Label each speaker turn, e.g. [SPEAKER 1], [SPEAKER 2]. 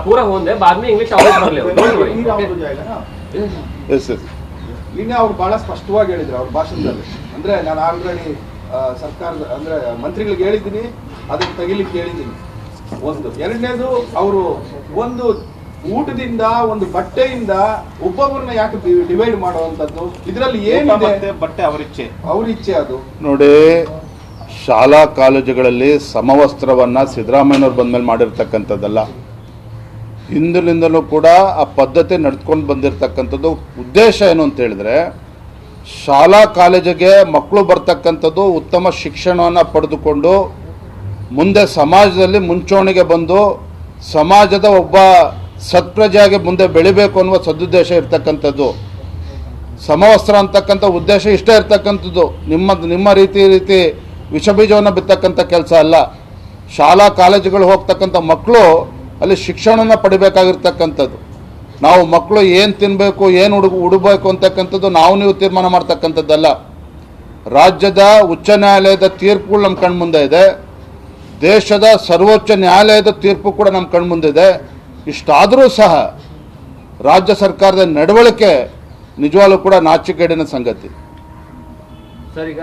[SPEAKER 1] पूरा होने दे बाद में इंग्लिश ऑलवेज कर ले डोंट वरी
[SPEAKER 2] ही round हो जाएगा ना
[SPEAKER 3] ಎಸ್ ಎಸ್
[SPEAKER 2] ನಿನ್ನೆ ಅವ್ರು ಬಹಳ ಸ್ಪಷ್ಟವಾಗಿ ಹೇಳಿದ್ರು ಅವ್ರ ಭಾಷಣದಲ್ಲಿ ಅಂದ್ರೆ ನಾನು ಆಲ್ರೆಡಿ ಸರ್ಕಾರದ ಅಂದ್ರೆ ಮಂತ್ರಿಗಳಿಗೆ ಹೇಳಿದ್ದೀನಿ ಅದಕ್ಕೆ ತೆಗಿಲಿಕ್ಕೆ ಹೇಳಿದ್ದೀನಿ ಒಂದು ಎರಡನೇದು ಅವರು ಒಂದು ಊಟದಿಂದ ಒಂದು ಬಟ್ಟೆಯಿಂದ ಒಬ್ಬೊಬ್ಬರನ್ನ ಯಾಕೆ ಡಿವೈಡ್ ಮಾಡುವಂತದ್ದು ಇದರಲ್ಲಿ
[SPEAKER 4] ಊಟ
[SPEAKER 2] ಏನಿದೆ
[SPEAKER 4] ಮತ್ತೆ ಬಟ್ಟೆ ಅವರಿಚ್ಛೆ
[SPEAKER 2] ಅವ್ರ ಇಚ್ಛೆ ಅದು
[SPEAKER 3] ನೋಡಿ ಶಾಲಾ ಕಾಲೇಜುಗಳಲ್ಲಿ ಸಮವಸ್ತ್ರವನ್ನು ಸಿದ್ದರಾಮಯ್ಯನವ್ರು ಬಂದ್ಮೇಲೆ ಮಾಡಿರ್ತಕ್ಕಂಥದ್ದಲ್ಲ. ಹಿಂದಿನಿಂದಲೂ ಕೂಡ ಆ ಪದ್ಧತಿ ನಡ್ಕೊಂಡು ಬಂದಿರತಕ್ಕಂಥದ್ದು. ಉದ್ದೇಶ ಏನು ಅಂತ ಹೇಳಿದ್ರೆ, ಶಾಲಾ ಕಾಲೇಜಿಗೆ ಮಕ್ಕಳು ಬರ್ತಕ್ಕಂಥದ್ದು ಉತ್ತಮ ಶಿಕ್ಷಣವನ್ನು ಪಡೆದುಕೊಂಡು ಮುಂದೆ ಸಮಾಜದಲ್ಲಿ ಮುಂಚೂಣಿಗೆ ಬಂದು ಸಮಾಜದ ಒಬ್ಬ ಸತ್ಪ್ರಜೆಯಾಗಿ ಮುಂದೆ ಬೆಳಿಬೇಕು ಅನ್ನುವ ಸದುದ್ದೇಶ ಇರ್ತಕ್ಕಂಥದ್ದು. ಸಮವಸ್ತ್ರ ಅಂತಕ್ಕಂಥ ಉದ್ದೇಶ ಇಷ್ಟೇ ಇರ್ತಕ್ಕಂಥದ್ದು. ನಿಮ್ಮ ನಿಮ್ಮ ರೀತಿ ರೀತಿ ವಿಷಬೀಜವನ್ನು ಬಿತ್ತಕ್ಕಂಥ ಕೆಲಸ ಅಲ್ಲ. ಶಾಲಾ ಕಾಲೇಜುಗಳು ಹೋಗ್ತಕ್ಕಂಥ ಮಕ್ಕಳು ಅಲ್ಲಿ ಶಿಕ್ಷಣವನ್ನು ಪಡಿಬೇಕಾಗಿರ್ತಕ್ಕಂಥದ್ದು. ನಾವು ಮಕ್ಕಳು ಏನು ತಿನ್ನಬೇಕು ಏನು ಉಡು, ಉಡಬೇಕು ಅಂತಕ್ಕಂಥದ್ದು ನಾವು ನೀವು ತೀರ್ಮಾನ ಮಾಡ್ತಕ್ಕಂಥದ್ದಲ್ಲ. ರಾಜ್ಯದ ಉಚ್ಚ ನ್ಯಾಯಾಲಯದ ತೀರ್ಪುಗಳು ನಮ್ಮ ಕಣ್ಮುಂದೆ ಇದೆ. ದೇಶದ ಸರ್ವೋಚ್ಚ ನ್ಯಾಯಾಲಯದ ತೀರ್ಪು ಕೂಡ ನಮ್ಮ ಕಣ್ಮುಂದೆ ಇದೆ. ಇಷ್ಟಾದರೂ ಸಹ ರಾಜ್ಯ ಸರ್ಕಾರದ ನಡವಳಿಕೆ ನಿಜವಾಗ್ಲೂ ಕೂಡ ನಾಚಿಕೇಡಿನ ಸಂಗತಿ.
[SPEAKER 1] ಸರಿ